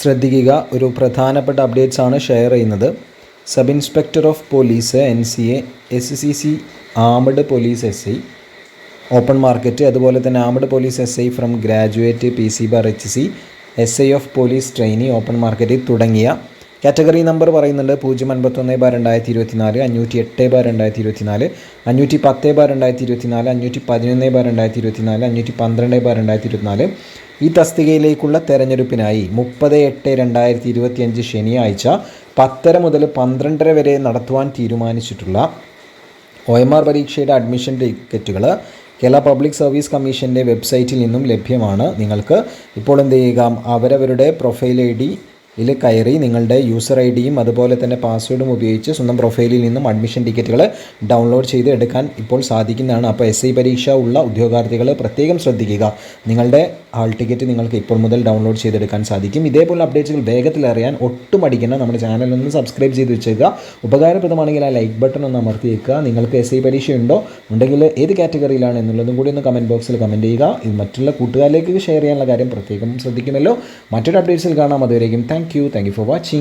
ശ്രദ്ധിക്കുക. ഒരു പ്രധാനപ്പെട്ട അപ്ഡേറ്റ്സ് ആണ് ഷെയർ ചെയ്യുന്നത്. Sub inspector of police N C A S C C armed police S I open market അതുപോലെ തന്നെ armed police S I from graduate P C bar H C S I of police trainee open market തുടങ്ങിയ category number പറയുന്നുണ്ട്. പൂജ്യം അൻപത്തൊന്ന് bar രണ്ടായിരത്തി ഇരുപത്തി നാല് അഞ്ഞൂറ്റി എട്ട് ബാർ രണ്ടായിരത്തി ഇരുപത്തി നാല് അഞ്ഞൂറ്റി പത്ത് ബാർ രണ്ടായിരത്തി ഇരുപത്തി നാല് അഞ്ഞൂറ്റി പതിനൊന്ന് ബാർ രണ്ടായിരത്തി ഇരുപത്തി നാല് അഞ്ഞൂറ്റി പന്ത്രണ്ട് ബാർ രണ്ടായിരത്തി ഇരുപത്തി നാല് ഈ തസ്തികയിലേക്കുള്ള തെരഞ്ഞെടുപ്പിനായി മുപ്പത് എട്ട് രണ്ടായിരത്തി ഇരുപത്തിയഞ്ച് ശനിയാഴ്ച പത്തര മുതൽ പന്ത്രണ്ടര വരെ നടത്തുവാൻ തീരുമാനിച്ചിട്ടുള്ള ഒ എം ആർ പരീക്ഷയുടെ അഡ്മിഷൻ ടിക്കറ്റുകൾ കേരള പബ്ലിക് സർവീസ് കമ്മീഷന്റെ വെബ്സൈറ്റിൽ നിന്നും ലഭ്യമാണ്. നിങ്ങൾക്ക് ഇപ്പോൾ എന്ത് ചെയ്യുക അവരവരുടെ പ്രൊഫൈൽ ഐ ഡി കയറി നിങ്ങളുടെ യൂസർ ഐ ഡിയും അതുപോലെ തന്നെ പാസ്വേഡും ഉപയോഗിച്ച് സ്വന്തം പ്രൊഫൈലിൽ നിന്നും അഡ്മിഷൻ ടിക്കറ്റുകൾ ഡൗൺലോഡ് ചെയ്ത് എടുക്കാൻ ഇപ്പോൾ സാധിക്കുന്നതാണ്. അപ്പോൾ എസ് ഐ പരീക്ഷ ഉള്ള ഉദ്യോഗാർത്ഥികൾ പ്രത്യേകം ശ്രദ്ധിക്കുക. നിങ്ങളുടെ ഹാൾ ടിക്കറ്റ് നിങ്ങൾക്ക് ഇപ്പോൾ മുതൽ ഡൗൺലോഡ് ചെയ്തെടുക്കാൻ സാധിക്കും. ഇതേപോലെ അപ്ഡേറ്റ്സുകൾ വേഗത്തിൽ അറിയാൻ ഒട്ടും അടിക്കണം നമ്മുടെ ചാനൽ ഒന്ന് സബ്സ്ക്രൈബ് ചെയ്ത് വെച്ചേക്കുക. ഉപകാരപ്രദമാണെങ്കിൽ ആ ലൈക്ക് ബട്ടൺ ഒന്ന് അമർത്തി വെക്കുക നിങ്ങൾക്ക് എസ് ഐ പരീക്ഷ ഉണ്ടോ? ഉണ്ടെങ്കിൽ ഏത് കാറ്റഗറിയിലാണ് എന്നുള്ളതും കൂടി ഒന്ന് കമന്റ് ബോക്സിൽ കമന്റ് ചെയ്യുക. ഇത് മറ്റുള്ള കൂട്ടുകാരിലേക്ക് ഷെയർ ചെയ്യാനുള്ള കാര്യം പ്രത്യേകം ശ്രദ്ധിക്കുമല്ലോ. മറ്റൊരു അപ്ഡേറ്റ്സിൽ കാണാം. അതുവരേക്കും thank you thank you for watching